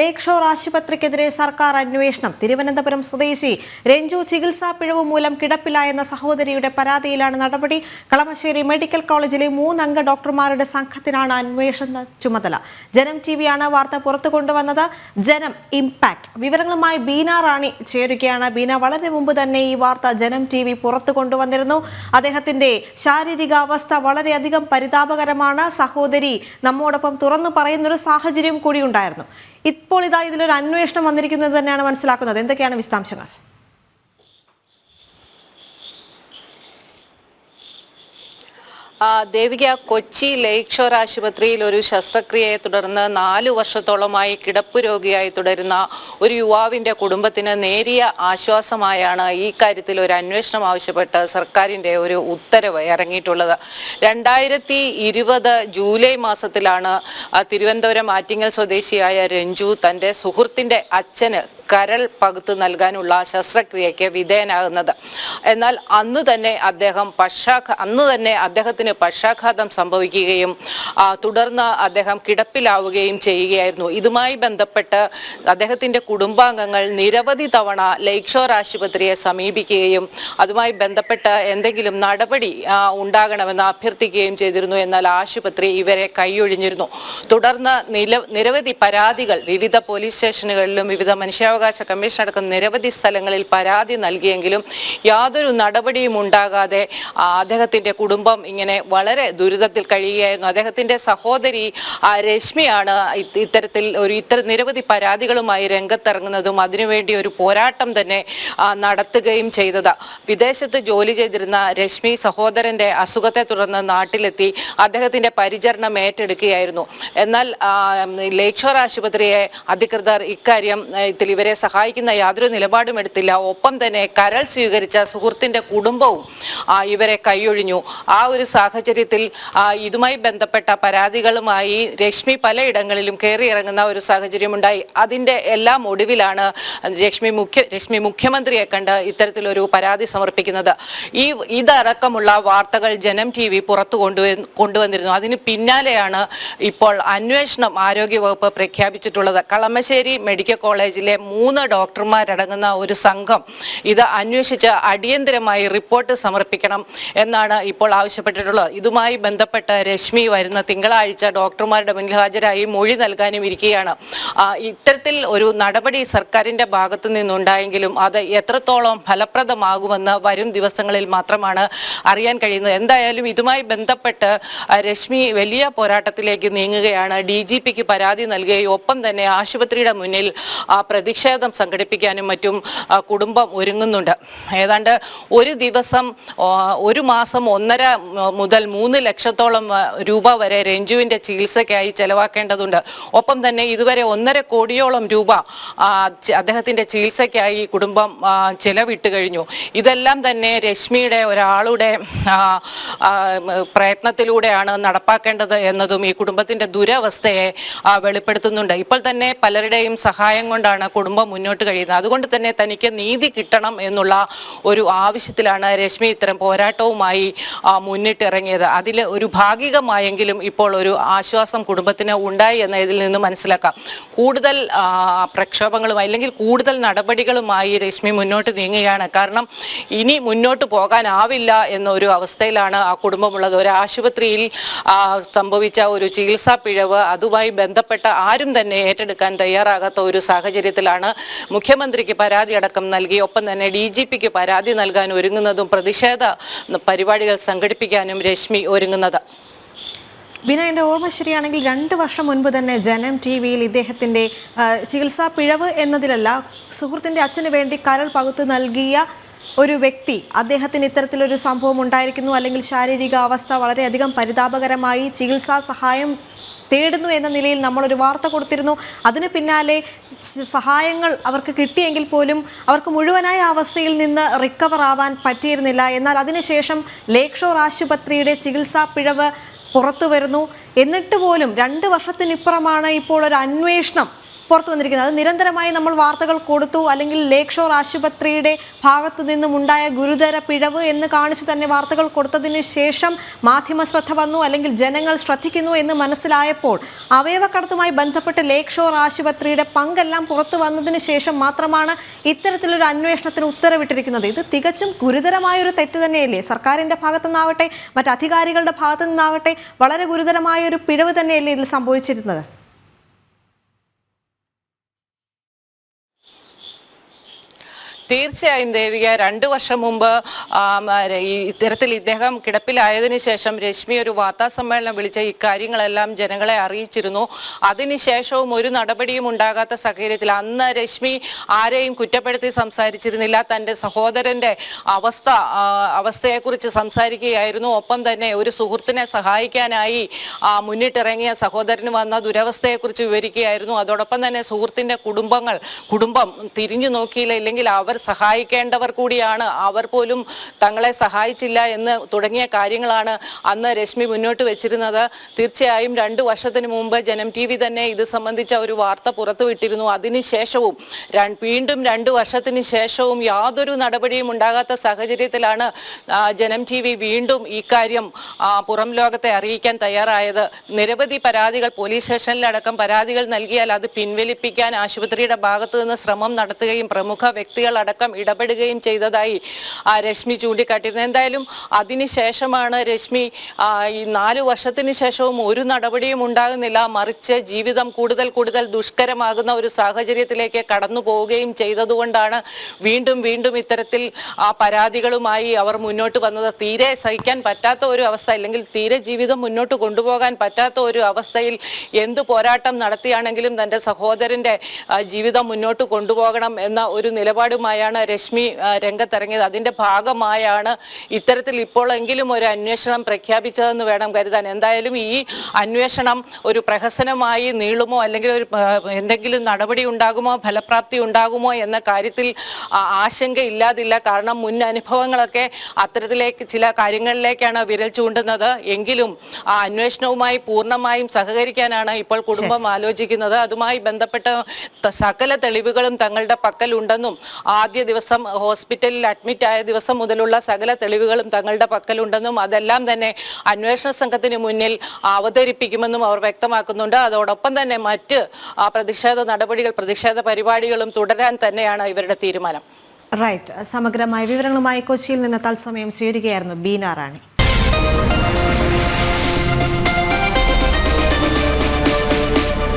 ലേക്ക് shore ആശുപത്രിക്കെതിരെ സർക്കാർ അന്വേഷണം. തിരുവനന്തപുരം സ്വദേശി രഞ്ജു ചികിത്സാ പിഴവ് മൂലം കിടപ്പിലായെന്ന സഹോദരിയുടെ പരാതിയിലാണ് നടപടി. കളമശ്ശേരി മെഡിക്കൽ കോളേജിലെ മൂന്നംഗ ഡോക്ടർമാരുടെ സംഘത്തിനാണ് അന്വേഷണ ചുമതല. ജനം ടി വിയാണ് വാർത്ത പുറത്തു കൊണ്ടുവന്നത്. ജനം ഇംപാക്ട്. വിവരങ്ങളുമായി ബീന റാണി ചേരുകയാണ്. ബീന വളരെ മുമ്പ് തന്നെ ഈ വാർത്ത ജനം ടി വി പുറത്തു കൊണ്ടുവന്നിരുന്നു. അദ്ദേഹത്തിന്റെ ശാരീരികാവസ്ഥ വളരെയധികം പരിതാപകരമാണ്. സഹോദരി നമ്മോടൊപ്പം തുറന്നു പറയുന്നൊരു സാഹചര്യം കൂടി ഉണ്ടായിരുന്നു. ഇപ്പോൾ ഇതാ ഇതിലൊരു അന്വേഷണം വന്നിരിക്കുന്നത് തന്നെയാണ് മനസ്സിലാക്കുന്നത്. എന്തൊക്കെയാണ് വിശദാംശങ്ങൾ? ദേവിക കൊച്ചി ലേക്ക് ഷോർ ആശുപത്രിയിൽ ഒരു ശസ്ത്രക്രിയയെ തുടർന്ന് നാലു വർഷത്തോളമായി കിടപ്പ് രോഗിയായി തുടരുന്ന ഒരു യുവാവിന്റെ കുടുംബത്തിന് നേരിയ ആശ്വാസമായാണ് ഈ കാര്യത്തിൽ ഒരു അന്വേഷണം ആവശ്യപ്പെട്ട് സർക്കാരിന്റെ ഒരു ഉത്തരവ് ഇറങ്ങിയിട്ടുള്ളത്. രണ്ടായിരത്തി ഇരുപത് ജൂലൈ മാസത്തിലാണ് തിരുവനന്തപുരം ആറ്റിങ്ങൽ സ്വദേശിയായ രഞ്ജു തന്റെ സുഹൃത്തിന്റെ അച്ഛന് കരൾ പകുത്ത് നൽകാനുള്ള ശസ്ത്രക്രിയയ്ക്ക് വിധേയനാകുന്നത്. എന്നാൽ അന്ന് തന്നെ അദ്ദേഹം പക്ഷാഘ അന്ന് തന്നെ അദ്ദേഹത്തിന് പക്ഷാഘാതം സംഭവിക്കുകയും തുടർന്ന് അദ്ദേഹം കിടപ്പിലാവുകയും ചെയ്യുകയായിരുന്നു. ഇതുമായി ബന്ധപ്പെട്ട് അദ്ദേഹത്തിന്റെ കുടുംബാംഗങ്ങൾ നിരവധി തവണ ലേക്ക് ഷോർ ആശുപത്രിയെ സമീപിക്കുകയും അതുമായി ബന്ധപ്പെട്ട് എന്തെങ്കിലും നടപടി ഉണ്ടാകണമെന്ന് അഭ്യർത്ഥിക്കുകയും ചെയ്തിരുന്നു. എന്നാൽ ആശുപത്രി ഇവരെ കൈയൊഴിഞ്ഞിരുന്നു. തുടർന്ന് നില നിരവധി പരാതികൾ വിവിധ പോലീസ് സ്റ്റേഷനുകളിലും വിവിധ മനുഷ്യാവകാശ കമ്മീഷൻ അടക്കം നിരവധി സ്ഥലങ്ങളിൽ പരാതി നൽകിയെങ്കിലും യാതൊരു നടപടിയും ഉണ്ടാകാതെ അദ്ദേഹത്തിന്റെ കുടുംബം ഇങ്ങനെ വളരെ ദുരിതത്തിൽ കഴിയുകയായിരുന്നു. അദ്ദേഹത്തിന്റെ സഹോദരി രശ്മിയാണ് ഇത്തരത്തിൽ ഒരു ഇത്തരം നിരവധി പരാതികളുമായി രംഗത്തിറങ്ങുന്നതും അതിനുവേണ്ടി ഒരു പോരാട്ടം തന്നെ നടത്തുകയും ചെയ്തത്. വിദേശത്ത് ജോലി ചെയ്തിരുന്ന രശ്മി സഹോദരന്റെ അസുഖത്തെ തുടർന്ന് നാട്ടിലെത്തി അദ്ദേഹത്തിന്റെ പരിചരണം ഏറ്റെടുക്കുകയായിരുന്നു. എന്നാൽ ലേക്ഷോർ ആശുപത്രിയെ അധികൃതർ ഇക്കാര്യം ഇവരെ ഇവരെ സഹായിക്കുന്ന യാതൊരു നിലപാടും എടുത്തില്ല. ഒപ്പം തന്നെ കരൾ സ്വീകരിച്ച സുഹൃത്തിന്റെ കുടുംബവും ഇവരെ കൈയൊഴിഞ്ഞു. ആ ഒരു സാഹചര്യത്തിൽ ഇതുമായി ബന്ധപ്പെട്ട പരാതികളുമായി രശ്മി പലയിടങ്ങളിലും കയറി ഇറങ്ങുന്ന ഒരു സാഹചര്യമുണ്ടായി. അതിന്റെ എല്ലാം ഒടുവിലാണ് രശ്മി മുഖ്യ രശ്മി മുഖ്യമന്ത്രിയെ കണ്ട് ഇത്തരത്തിലൊരു പരാതി സമർപ്പിക്കുന്നത്. ഈ ഇതടക്കമുള്ള വാർത്തകൾ ജനം ടി വി പുറത്തു കൊണ്ടുവ- കൊണ്ടുവന്നിരുന്നു. അതിന് പിന്നാലെയാണ് ഇപ്പോൾ അന്വേഷണം ആരോഗ്യവകുപ്പ് പ്രഖ്യാപിച്ചിട്ടുള്ളത്. കളമശ്ശേരി മെഡിക്കൽ കോളേജിലെ മൂന്ന് ഡോക്ടർമാരടങ്ങുന്ന ഒരു സംഘം ഇത് അന്വേഷിച്ച് അടിയന്തരമായി റിപ്പോർട്ട് സമർപ്പിക്കണം എന്നാണ് ഇപ്പോൾ ആവശ്യപ്പെട്ടിട്ടുള്ളത്. ഇതുമായി ബന്ധപ്പെട്ട് രശ്മി വരുന്ന തിങ്കളാഴ്ച ഡോക്ടർമാരുടെ മുന്നിൽ ഹാജരായി മൊഴി നൽകാനും ഇരിക്കുകയാണ്. ഇത്തരത്തിൽ ഒരു നടപടി സർക്കാരിന്റെ ഭാഗത്തു നിന്നുണ്ടായെങ്കിലും അത് എത്രത്തോളം ഫലപ്രദമാകുമെന്ന് വരും ദിവസങ്ങളിൽ മാത്രമാണ് അറിയാൻ കഴിയുന്നത്. എന്തായാലും ഇതുമായി ബന്ധപ്പെട്ട് രശ്മി വലിയ പോരാട്ടത്തിലേക്ക് നീങ്ങുകയാണ്. ഡി ജി പിക്ക് പരാതി നൽകുകയും ഒപ്പം തന്നെ ആശുപത്രിയുടെ മുന്നിൽ ആ, പ്രതിഷേധം സംഘടിപ്പിക്കാനും മറ്റും കുടുംബം ഒരുങ്ങുന്നുണ്ട്. ഏതാണ്ട് ഒരു ദിവസം ഒരു മാസം ഒന്നര മുതൽ മൂന്ന് ലക്ഷത്തോളം രൂപ വരെ രഞ്ജുവിന്റെ ചികിത്സയ്ക്കായി ചെലവാക്കേണ്ടതുണ്ട്. ഒപ്പം തന്നെ ഇതുവരെ ഒന്നര കോടിയോളം രൂപ അദ്ദേഹത്തിന്റെ ചികിത്സയ്ക്കായി കുടുംബം ചെലവിട്ട് കഴിഞ്ഞു. ഇതെല്ലാം തന്നെ രശ്മിയുടെ ഒരാളുടെ പ്രയത്നത്തിലൂടെയാണ് നടപ്പാക്കേണ്ടത് എന്നതും ഈ കുടുംബത്തിന്റെ ദുരവസ്ഥയെ വെളിപ്പെടുത്തുന്നുണ്ട്. ഇപ്പോൾ തന്നെ പലരുടെയും സഹായം കൊണ്ടാണ് കുടുംബം മുന്നോട്ട് കഴിയുന്നത്. അതുകൊണ്ട് തന്നെ തനിക്ക് നീതി കിട്ടണം എന്നുള്ള ഒരു ആവശ്യത്തിലാണ് രശ്മി ഇത്തരം പോരാട്ടവുമായി മുന്നിട്ടിറങ്ങിയത്. അതിൽ ഒരു ഭാഗികമായെങ്കിലും ഇപ്പോൾ ഒരു ആശ്വാസം കുടുംബത്തിന് ഉണ്ടായി എന്ന ഇതിൽ നിന്ന് മനസ്സിലാക്കാം. കൂടുതൽ പ്രക്ഷോഭങ്ങളും അല്ലെങ്കിൽ കൂടുതൽ നടപടികളുമായി രശ്മി മുന്നോട്ട് നീങ്ങുകയാണ്. കാരണം ഇനി മുന്നോട്ട് പോകാനാവില്ല എന്നൊരു അവസ്ഥയിലാണ് ആ കുടുംബമുള്ളത്. ഒരു ആശുപത്രിയിൽ സംഭവിച്ച ഒരു ചികിത്സാ പിഴവ് അതുമായി ബന്ധപ്പെട്ട ആരും തന്നെ ഏറ്റെടുക്കാൻ തയ്യാറാകാത്ത ഒരു സാഹചര്യത്തിലാണ് മുഖ്യമന്ത്രിക്ക് പരാതി അടക്കം നൽകി. ഒപ്പം തന്നെ ഡി ജി പിക്ക് പരാതി നൽകാൻ ഒരുങ്ങുന്നതും പ്രതിഷേധ പരിപാടികൾ സംഘടിപ്പിക്കാനും രശ്മി ഒരുങ്ങുന്നത്. പിന്നെ എന്റെ ഓർമ്മ ശരിയാണെങ്കിൽ രണ്ട് വർഷം മുൻപ് തന്നെ ജനം ടി വിയിൽ ഇദ്ദേഹത്തിന്റെ ചികിത്സാ പിഴവ് എന്നതിലല്ല സുഹൃത്തിന്റെ അച്ഛന് വേണ്ടി കരൾ പകുത്തു നൽകിയ ഒരു വ്യക്തി അദ്ദേഹത്തിന് ഇത്തരത്തിലൊരു സംഭവം ഉണ്ടായിരിക്കുന്നു അല്ലെങ്കിൽ ശാരീരിക അവസ്ഥ വളരെയധികം പരിതാപകരമായി ചികിത്സാ സഹായം തേടുന്നു എന്ന നിലയിൽ നമ്മളൊരു വാർത്ത കൊടുത്തിരുന്നു. അതിന് പിന്നാലെ സഹായങ്ങൾ അവർക്ക് കിട്ടിയെങ്കിൽ പോലും അവർക്ക് മുഴുവനായ അവസ്ഥയിൽ നിന്ന് റിക്കവർ ആവാൻ പറ്റിയിരുന്നില്ല. എന്നാൽ അതിനുശേഷം ലേക്ക് ഷോർ ആശുപത്രിയുടെ ചികിത്സാ പിഴവ് പുറത്തു വരുന്നു എന്നിട്ട് പോലും രണ്ട് വർഷത്തിനിപ്പുറമാണ് ഇപ്പോൾ ഒരു അന്വേഷണം പുറത്തു വന്നിരിക്കുന്നത്. അത് നിരന്തരമായി നമ്മൾ വാർത്തകൾ കൊടുത്തു. അല്ലെങ്കിൽ ലേക്ക് ഷോർ ആശുപത്രിയുടെ ഭാഗത്തു നിന്നും ഉണ്ടായ ഗുരുതര പിഴവ് എന്ന് കാണിച്ച് തന്നെ വാർത്തകൾ കൊടുത്തതിന് ശേഷം മാധ്യമ ശ്രദ്ധ വന്നു. അല്ലെങ്കിൽ ജനങ്ങൾ ശ്രദ്ധിക്കുന്നു എന്ന് മനസ്സിലായപ്പോൾ അവയവക്കടത്തുമായി ബന്ധപ്പെട്ട് ലേക്ക് ഷോർ ആശുപത്രിയുടെ പങ്കെല്ലാം പുറത്തു വന്നതിന് ശേഷം മാത്രമാണ് ഇത്തരത്തിലൊരു അന്വേഷണത്തിന് ഉത്തരവിട്ടിരിക്കുന്നത്. ഇത് തികച്ചും ഗുരുതരമായൊരു തെറ്റ് തന്നെയല്ലേ? സർക്കാരിന്റെ ഭാഗത്തു നിന്നാവട്ടെ മറ്റ് അധികാരികളുടെ ഭാഗത്തു നിന്നാവട്ടെ വളരെ ഗുരുതരമായ ഒരു പിഴവ് തന്നെയല്ലേ ഇതിൽ സംഭവിച്ചിരുന്നത്? തീർച്ചയായും ദേവിക രണ്ടു വർഷം മുമ്പ് ഇത്തരത്തിൽ ഇദ്ദേഹം കിടപ്പിലായതിനു ശേഷം രശ്മി ഒരു വാർത്താ സമ്മേളനം വിളിച്ച ഇക്കാര്യങ്ങളെല്ലാം ജനങ്ങളെ അറിയിച്ചിരുന്നു. അതിനുശേഷവും ഒരു നടപടിയും ഉണ്ടാകാത്ത സാഹചര്യത്തിൽ അന്ന് രശ്മി ആരെയും കുറ്റപ്പെടുത്തി സംസാരിച്ചിരുന്നില്ല. തന്റെ സഹോദരന്റെ അവസ്ഥ അവസ്ഥയെക്കുറിച്ച് സംസാരിക്കുകയായിരുന്നു. ഒപ്പം തന്നെ ഒരു സുഹൃത്തിനെ സഹായിക്കാനായി മുന്നിട്ടിറങ്ങിയ സഹോദരന് വന്ന ദുരവസ്ഥയെക്കുറിച്ച് വിവരിക്കുകയായിരുന്നു. അതോടൊപ്പം തന്നെ സുഹൃത്തിന്റെ കുടുംബങ്ങൾ കുടുംബം തിരിഞ്ഞു നോക്കിയില്ല. ഇല്ലെങ്കിൽ അവർ സഹായിക്കേണ്ടവർ കൂടിയാണ്. അവർ പോലും തങ്ങളെ സഹായിച്ചില്ല എന്ന് തുടങ്ങിയ കാര്യങ്ങളാണ് അന്ന് രശ്മി മുന്നോട്ട് വെച്ചിരുന്നത്. തീർച്ചയായും രണ്ടു വർഷത്തിന് മുമ്പ് ജനം ടി വി തന്നെ ഇത് സംബന്ധിച്ച ഒരു വാർത്ത പുറത്തുവിട്ടിരുന്നു. അതിനുശേഷവും വീണ്ടും രണ്ടു വർഷത്തിന് ശേഷവും യാതൊരു നടപടിയും ഉണ്ടാകാത്ത സാഹചര്യത്തിലാണ് ജനം ടി വി വീണ്ടും ഈ കാര്യം ആ, പുറം ലോകത്തെ അറിയിക്കാൻ തയ്യാറായത്. നിരവധി പരാതികൾ പോലീസ് സ്റ്റേഷനിലടക്കം പരാതികൾ നൽകിയാൽ അത് പിൻവലിപ്പിക്കാൻ ആശുപത്രിയുടെ ഭാഗത്തു നിന്ന് ശ്രമം നടത്തുകയും പ്രമുഖ വ്യക്തികളടക്കം ഇടപെടുകയും ചെയ്തതായി രശ്മി ചൂണ്ടിക്കാട്ടിയിരുന്നു. എന്തായാലും അതിനുശേഷമാണ് രശ്മി ഈ നാല് വർഷത്തിന് ശേഷവും ഒരു നടപടിയും ഉണ്ടാകുന്നില്ല. മറിച്ച് ജീവിതം കൂടുതൽ കൂടുതൽ ദുഷ്കരമാകുന്ന ഒരു സാഹചര്യത്തിലേക്ക് കടന്നു പോവുകയും ചെയ്തതുകൊണ്ടാണ് വീണ്ടും വീണ്ടും ഇത്തരത്തിൽ ആ പരാതികളുമായി അവർ മുന്നോട്ട് വന്നത്. തീരെ സഹിക്കാൻ പറ്റാത്ത ഒരു അവസ്ഥ അല്ലെങ്കിൽ തീരെ ജീവിതം മുന്നോട്ട് കൊണ്ടുപോകാൻ പറ്റാത്ത ഒരു അവസ്ഥയിൽ എന്ത് പോരാട്ടം നടത്തിയാണെങ്കിലും തന്റെ സഹോദരന്റെ ജീവിതം മുന്നോട്ട് കൊണ്ടുപോകണം എന്ന ഒരു നിലപാടുമായാണ് രശ്മി ആ, രംഗത്തിറങ്ങിയത്. അതിന്റെ ഭാഗമായാണ് ഇത്തരത്തിൽ ഇപ്പോഴെങ്കിലും ഒരു അന്വേഷണം പ്രഖ്യാപിച്ചതെന്ന് വേണം കരുതാൻ. എന്തായാലും ഈ അന്വേഷണം ഒരു പ്രഹസനമായി നീളുമോ അല്ലെങ്കിൽ ഒരു ആ, എന്തെങ്കിലും നടപടി ഉണ്ടാകുമോ ഫലപ്രാപ്തി ഉണ്ടാകുമോ എന്ന കാര്യത്തിൽ ആശങ്ക ആശങ്കയില്ലാതില്ല. കാരണം മുൻ അനുഭവങ്ങളൊക്കെ അത്തരത്തിലേക്ക് ചില കാര്യങ്ങളിലേക്കാണ് വിരൽ ചൂണ്ടുന്നത്. എങ്കിലും ആ അന്വേഷണവുമായി പൂർണമായും സഹകരിക്കാനാണ് ഇപ്പോൾ കുടുംബം ആലോചിക്കുന്നത്. അതുമായി ബന്ധപ്പെട്ട സകല തെളിവുകളും തങ്ങളുടെ പക്കലുണ്ടെന്നും ആദ്യ ദിവസം ഹോസ്പിറ്റലിൽ അഡ്മിറ്റ് ആയ ദിവസം മുതലുള്ള സകല തെളിവുകളും തങ്ങളുടെ പക്കലുണ്ടെന്നും അതെല്ലാം തന്നെ അന്വേഷണ സംഘത്തിന് മുന്നിൽ അവതരിപ്പിക്കുമെന്നും അവർ വ്യക്തമാക്കുന്നുണ്ട്. അതോടൊപ്പം തന്നെ മറ്റ് പ്രതിഷേധ നടപടികൾ പ്രതിഷേധ പരിപാടികളും തുടരാൻ തന്നെയാണ് ഇവരുടെ തീരുമാനം. റൈറ്റ് സമഗ്രമായ വിവരങ്ങളുമായി കൊച്ചിയിൽ നിന്ന് തത്സമയം ചേരുകയായിരുന്നു ബീന റാണി.